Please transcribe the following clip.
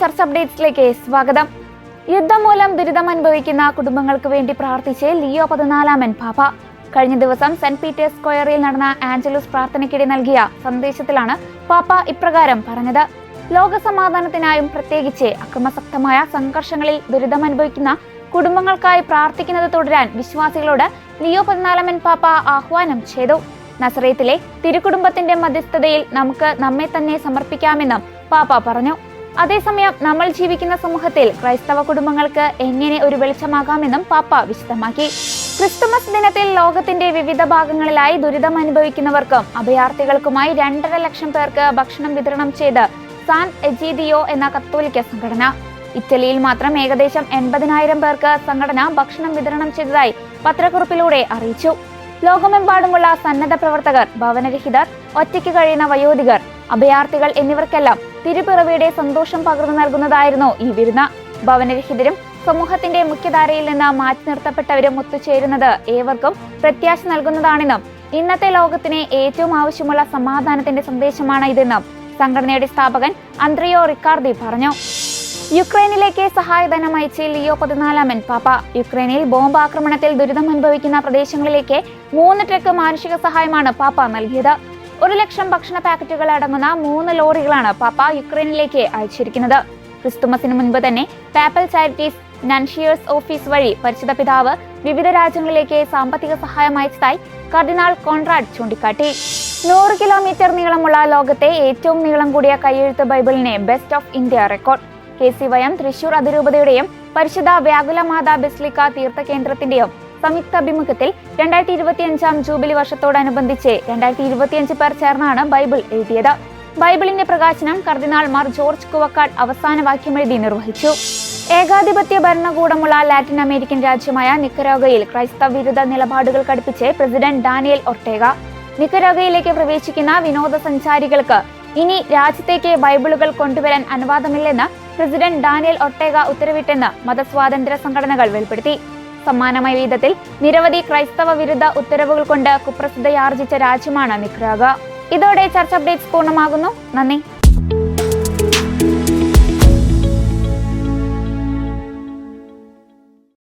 ചർച്ച അപ്ഡേറ്റ്സിലേക്ക് സ്വാഗതം. യുദ്ധം മൂലം ദുരിതം അനുഭവിക്കുന്ന കുടുംബങ്ങൾക്ക് വേണ്ടി പ്രാർത്ഥിച്ച് ലിയോ പതിനാലാമൻ പാപ കഴിഞ്ഞ ദിവസം സെന്റ് പീറ്റേഴ്സ് സ്ക്വയറിൽ നടന്ന ആഞ്ചലൂസ് പ്രാർത്ഥനയ്ക്കിടെ നൽകിയ സന്ദേശത്തിലാണ് പാപ്പ ഇപ്രകാരം പറഞ്ഞത്. ലോകസമാധാനത്തിനായും പ്രത്യേകിച്ച് അക്രമസക്തമായ സംഘർഷങ്ങളിൽ ദുരിതം അനുഭവിക്കുന്ന കുടുംബങ്ങൾക്കായി പ്രാർത്ഥിക്കുന്നത് തുടരാൻ വിശ്വാസികളോട് ലിയോ പതിനാലാമൻ പാപ്പ ആഹ്വാനം ചെയ്തു. നസറേത്തിലെ തിരുക്കുടുംബത്തിന്റെ മധ്യസ്ഥതയിൽ നമുക്ക് നമ്മെ തന്നെ സമർപ്പിക്കാമെന്നും പാപ്പ പറഞ്ഞു. അതേസമയം നമ്മൾ ജീവിക്കുന്ന സമൂഹത്തിൽ ക്രൈസ്തവ കുടുംബങ്ങൾക്ക് എങ്ങനെ ഒരു വെളിച്ചമാകാമെന്നും പാപ്പ വിശദമാക്കി. ക്രിസ്തുമസ് ദിനത്തിൽ ലോകത്തിന്റെ വിവിധ ഭാഗങ്ങളിലായി ദുരിതം അനുഭവിക്കുന്നവർക്കും അഭയാർത്ഥികൾക്കുമായി രണ്ടര ലക്ഷം പേർക്ക് ഭക്ഷണം വിതരണം ചെയ്ത് സാൻ എജീദിയോ എന്ന കത്തോലിക്ക സംഘടന. ഇറ്റലിയിൽ മാത്രം ഏകദേശം എൺപതിനായിരം പേർക്ക് സംഘടന ഭക്ഷണം വിതരണം ചെയ്തതായി പത്രക്കുറിപ്പിലൂടെ അറിയിച്ചു. ലോകമെമ്പാടുമുള്ള സന്നദ്ധ പ്രവർത്തകർ ഭവനരഹിതർ ഒറ്റയ്ക്ക് കഴിയുന്ന വയോധികർ അഭയാർത്ഥികൾ എന്നിവർക്കെല്ലാം തിരുപ്പിറവിയുടെ സന്തോഷം പകർന്നു നൽകുന്നതായിരുന്നു ഈ വിരുന്ന്. ഭവനരഹിതരും സമൂഹത്തിന്റെ മുഖ്യധാരയിൽ നിന്ന് മാറ്റി നിർത്തപ്പെട്ടവരും ഒത്തുചേരുന്നത് ഏവർക്കും പ്രത്യാശ നൽകുന്നതാണെന്നും ഇന്നത്തെ ലോകത്തിന് ഏറ്റവും ആവശ്യമുള്ള സമാധാനത്തിന്റെ സന്ദേശമാണ് ഇതെന്നും സംഘടനയുടെ സ്ഥാപകൻ അന്ത്രിയോ റിക്കാർഡി പറഞ്ഞു. യുക്രൈനിലേക്ക് സഹായധനം അയച്ച് ലിയോ പതിനാലാമൻ പാപ്പ. യുക്രൈനിൽ ബോംബ് ആക്രമണത്തിൽ ദുരിതം അനുഭവിക്കുന്ന പ്രദേശങ്ങളിലേക്ക് മൂന്ന് ട്രക്ക് മാനുഷിക സഹായമാണ് പാപ്പ നൽകിയത്. ഒരു ലക്ഷം ഭക്ഷണ പാക്കറ്റുകൾ അടങ്ങുന്ന മൂന്ന് ലോറികളാണ് പാപ്പ യുക്രൈനിലേക്ക് അയച്ചിരിക്കുന്നത്. ക്രിസ്തുമസിന് മുൻപ് തന്നെ പാപ്പൽ ചാരിറ്റീസ് നൻഷിയേഴ്സ് ഓഫീസ് വഴി പരിശുദ്ധ പിതാവ് വിവിധ രാജ്യങ്ങളിലേക്ക് സാമ്പത്തിക സഹായം അയച്ചതായി കർദിനാൾ കോൺറാഡ് ചൂണ്ടിക്കാട്ടി. നൂറ് കിലോമീറ്റർ നീളമുള്ള ലോകത്തെ ഏറ്റവും നീളം കൂടിയ കൈയെഴുത്ത് ബൈബിളിനെ best of India record. K C വയം തൃശൂർ അതിരൂപതയുടെയും പരിശുദ്ധ വ്യാകുലമാതാ ബെസ്ലിക്ക തീർത്ഥകേന്ദ്രത്തിന്റെയും സംയുക്ത അഭിമുഖത്തിൽ രണ്ടായിരത്തി ഇരുപത്തിയഞ്ചാം ജൂബിലി വർഷത്തോടനുബന്ധിച്ച് രണ്ടായിരത്തി ഇരുപത്തിയഞ്ച് പേർ ചേർന്നാണ് ബൈബിൾ എഴുതിയത്. ബൈബിളിന്റെ പ്രകാശനം കർദിനാൾ മാർ ജോർജ് കുവക്കാട് അവസാന വാക്യമെഴുതി നിർവഹിച്ചു. ഏകാധിപത്യ ഭരണകൂടമുള്ള ലാറ്റിൻ അമേരിക്കൻ രാജ്യമായ നിക്കരോഗയിൽ ക്രൈസ്തവ വിരുദ്ധ നിലപാടുകൾ കടുപ്പിച്ച് പ്രസിഡന്റ് ഡാനിയൽ ഒർട്ടേഗ. നിക്കരോഗയിലേക്ക് പ്രവേശിക്കുന്ന വിനോദസഞ്ചാരികൾക്ക് ഇനി രാജ്യത്തേക്ക് ബൈബിളുകൾ കൊണ്ടുവരാൻ അനുവാദമില്ലെന്ന് പ്രസിഡന്റ് ഡാനിയൽ ഒട്ടേഗ ഉത്തരവിട്ടെന്ന് മതസ്വാതന്ത്ര്യ സംഘടനകൾ വെളിപ്പെടുത്തി. സമാനമായ വിധത്തിൽ നിരവധി ക്രൈസ്തവ വിരുദ്ധ ഉത്തരവുകൾ കൊണ്ട് കുപ്രസിദ്ധയാർജിച്ച രാജ്യമാണ് നിക്രാഗ ഇതോടെ ചർച്ച അപ്ഡേറ്റ്സ് പൂർണമാകുന്നു. നന്ദി.